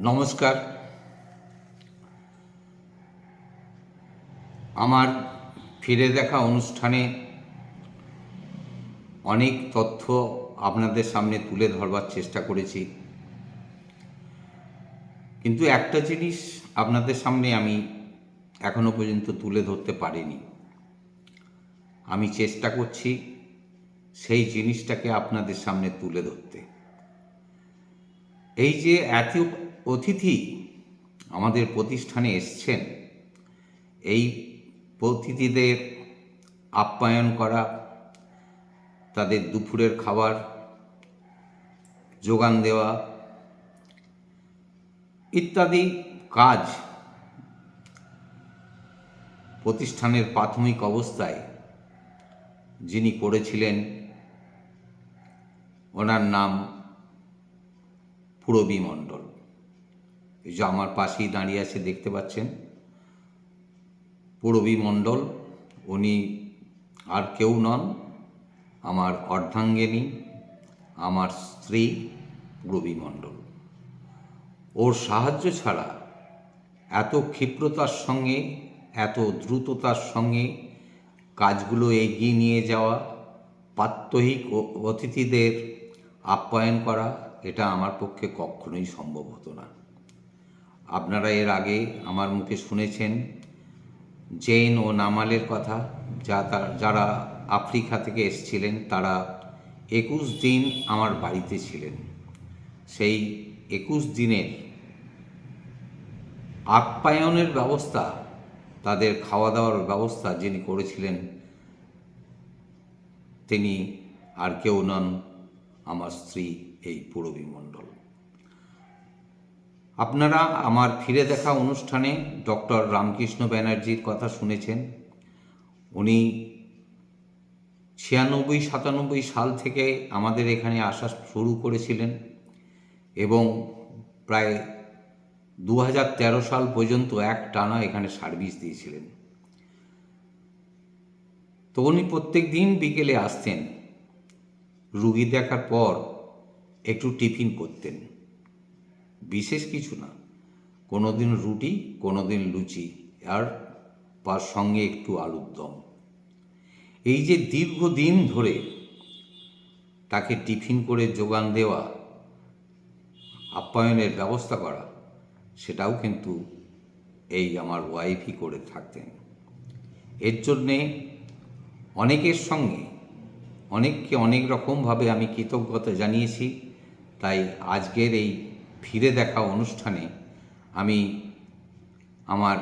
নমস্কার। আমার ফিরে দেখা অনুষ্ঠানে অনেক তথ্য আপনাদের সামনে তুলে ধরবার চেষ্টা করেছি। কিন্তু একটা জিনিস আপনাদের সামনে আমি এখনও পর্যন্ত তুলে ধরতে পারিনি। আমি চেষ্টা করছি সেই জিনিসটাকে আপনাদের সামনে তুলে ধরতে। এই যে এত অতিথি আমাদের প্রতিষ্ঠানে এসছেন। এই অতিথিদের আপ্যায়ন করা, তাদের দুপুরের খাবার, যোগান দেওয়া ইত্যাদি কাজ প্রতিষ্ঠানের প্রাথমিক অবস্থায় যিনি করেছিলেন, ওনার নাম পুরবী মণ্ডল। যে আমার পাশেই দাঁড়িয়ে আছে, দেখতে পাচ্ছেন? পুরবী মণ্ডল, উনি আর কেউ নন, আমার অর্ধাঙ্গিনী, আমার স্ত্রী পুরবী মণ্ডল। ওর সাহায্য ছাড়া এত ক্ষিপ্রতার সঙ্গে, এত দ্রুততার সঙ্গে কাজগুলো এগিয়ে নিয়ে যাওয়া প্রাত্যহিক অতিথিদের আপ্যায়ন করা, এটা আমার পক্ষে কখনোই সম্ভব হতো না। আপনারা এর আগে আমার মুখে শুনেছেন জেন ও নামালের কথা, যা তার, যারা আফ্রিকা থেকে এসেছিলেন, তারা একুশ দিন আমার বাড়িতে ছিলেন। সেই একুশ দিনের আপ্যায়নের ব্যবস্থা, তাদের খাওয়া দাওয়ার ব্যবস্থা যিনি করেছিলেন, তিনি আর কেউ নন আমার স্ত্রী এই পুরবী মণ্ডল। আপনারা আমার ফিরে দেখা অনুষ্ঠানে ডক্টর রামকৃষ্ণ ব্যানার্জির কথা শুনেছেন। উনি ছিয়ানব্বই, সাতানব্বই সাল থেকে আমাদের এখানে আসা শুরু করেছিলেন এবং প্রায় দু সাল পর্যন্ত এক টানা এখানে সার্ভিস দিয়েছিলেন। তো উনি প্রত্যেক দিন বিকেলে আসতেন। রুগী দেখার পর একটু টিফিন করতেন। বিশেষ কিছু না। কোনো দিন রুটি কোনো দিন লুচি, আর তার সঙ্গে একটু আলুর দম। এই যে দীর্ঘদিন ধরে তাকে টিফিন করে যোগান দেওয়া, আপ্যায়নের ব্যবস্থা করা, সেটাও কিন্তু এই আমার ওয়াইফই করে থাকতেন। এর জন্যে অনেকের সঙ্গে, অনেককে অনেক রকমভাবে আমি কৃতজ্ঞতা জানিয়েছি। তাই আজকের এই ফিরে দেখা অনুষ্ঠানে আমি আমার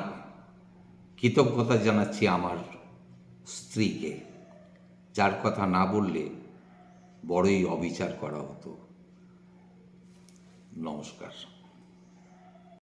কৃতজ্ঞতা জানাচ্ছি আমার স্ত্রীকে, যার কথা না বললে বড়ই অবিচার করা হতো। নমস্কার।